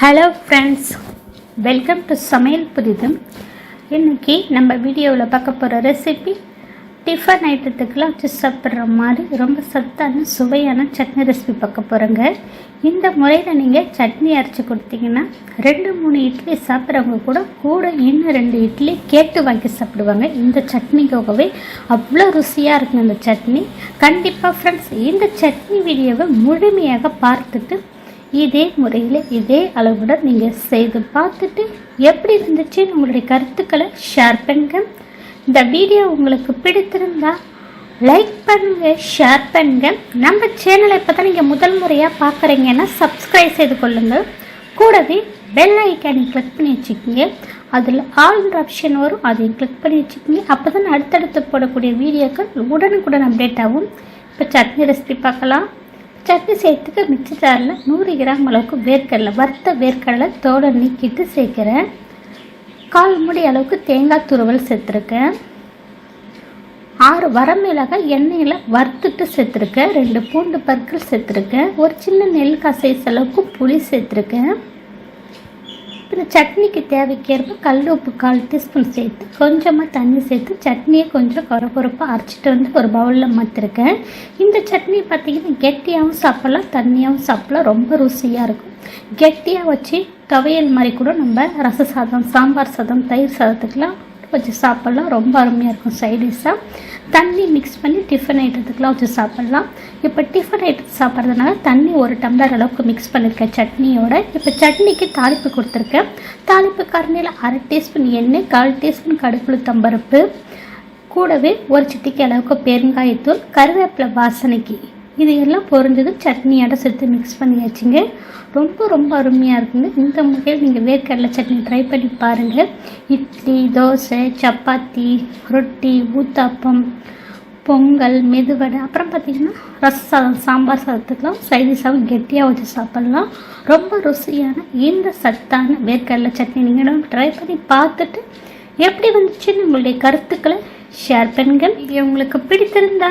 Hello friends welcome to சமையல் புதிதும் இன்றைக்கி நம்ம வீடியோவில் பார்க்க போகிற ரெசிபி டிஃபன் ஐட்டத்துக்கெலாம் வச்சு சாப்பிட்ற மாதிரி ரொம்ப சத்தான சுவையான சட்னி ரெசிபி பார்க்க போகிறோங்க இந்த முறையில் நீங்கள் சட்னி அரைச்சி கொடுத்தீங்கன்னா ரெண்டு மூணு இட்லி சாப்பிட்றவங்க கூட கூட இன்னும் ரெண்டு இட்லி கேட்டு வாங்கி சாப்பிடுவாங்க. இந்த சட்னிக்காகவே அவ்வளோ ருசியாக இருக்கும் இந்த சட்னி. கண்டிப்பாக ஃப்ரெண்ட்ஸ் இந்த சட்னி வீடியோவை முழுமையாக பார்த்துட்டு இதே முறையில் இதே அளவுடன் நீங்கள் செய்து பார்த்துட்டு எப்படி இருந்துச்சுன்னு உங்களுடைய கருத்துக்களை ஷேர் பண்ணுங்க. இந்த வீடியோ உங்களுக்கு பிடித்திருந்தா லைக் பண்ணுங்க ஷேர் பண்ணுங்க. நம்ம சேனலை இப்போ தான் நீங்கள் முதல் முறையாக பார்க்குறீங்கன்னா சப்ஸ்கிரைப் செய்து கொள்ளுங்கள். கூடவே பெல் ஐக்கானை கிளிக் பண்ணி வச்சுக்கோங்க. அதில் ஆல்ன்ற ஆப்ஷன் வரும் அதையும் கிளிக் பண்ணி வச்சுக்கோங்க. அப்போ தான் அடுத்தடுத்து போடக்கூடிய வீடியோக்கள் உடனுக்குடன் அப்டேட் ஆகும். இப்போ சட்னி ரெசிபி பார்க்கலாம். சத்து சேர்த்துக்க மிக்சி ஜாரில் நூறு கிராம் அளவுக்கு வேர்க்கடலை வறுத்த வேர்க்கடலை தோலை நீக்கிட்டு சேர்க்குறேன். கால் முடி அளவுக்கு தேங்காய் துருவல் சேர்த்துருக்கேன். ஆறு வரமிளகாய் எண்ணெயில் வறுத்துட்டு சேர்த்துருக்கேன். ரெண்டு பூண்டு பற்கள் சேர்த்துருக்கேன். ஒரு சின்ன நெல்லிக்காய் சைஸ் அளவுக்கு புளி சேர்த்துருக்கேன். இந்த சட்னிக்கு தேவைக்கேற்ப கல் உப்பு கால் டீஸ்பூன் சேர்த்து கொஞ்சமாக தண்ணி சேர்த்து சட்னியை கொஞ்சம் குறப்பாக அரைச்சிட்டு வந்து ஒரு பவுலில் மாற்றிருக்கேன் இந்த சட்னி பார்த்திங்கன்னா கெட்டியாகவும் சாப்பிட்லாம் தண்ணியாகவும் சாப்பிட்லாம். ரொம்ப ருசியாக இருக்கும். கெட்டியாக வச்சு துவையல் மாதிரி கூட நம்ம ரச சாதம் சாம்பார் சாதம் தயிர் சாதத்துக்கெலாம் வச்சு சாப்பிட்லாம். ரொம்ப அருமையாக இருக்கும் சைடிஷாக தண்ணி மிக்ஸ் பண்ணி டிஃபன் ஐட்டத்துக்குலாம் வச்சு சாப்பிட்லாம். இப்போ டிஃபன் ஐட்டம் சாப்பிட்றதுனால தண்ணி ஒரு டம்ளர் அளவுக்கு மிக்ஸ் பண்ணியிருக்கேன் சட்னியோட. இப்போ சட்னிக்கு தாளிப்பு கொடுத்துருக்கேன். தாளிப்பு கரண்டியில் அரை டீஸ்பூன் எண்ணெய் கால் டீஸ்பூன் கடுப்புளு தம்பருப்பு கூடவே ஒரு சிட்டிக்கு அளவுக்கு பெருங்காயத்தூள் கருவேப்பிலை வாசனைக்கு இது எல்லாம் சட்னியோட சேர்த்து மிக்ஸ் பண்ணி வச்சுங்க ரொம்ப ரொம்ப அருமையாக இருக்குங்க. இந்த முறையில் நீங்கள் வேர்க்கடலை சட்னி ட்ரை பண்ணி பாருங்கள் இட்லி தோசை சப்பாத்தி ரொட்டி ஊத்தாப்பம் பொங்கல் மெதுவடை. அப்புறம் பார்த்திங்கன்னா ரச சாதம் சாம்பார் சாதத்துக்கெலாம் சைடிஷாகவும் கெட்டியாக வச்சு சாப்பிட்லாம். ரொம்ப ருசியான இந்த சத்தான வேர்க்கடலை சட்னி நீங்கள் ட்ரை பண்ணி பார்த்துட்டு எப்படி வந்துச்சுன்னு உங்களுடைய கருத்துக்களை ஷேர் பண்ணுங்கள். இது உங்களுக்கு பிடித்திருந்தா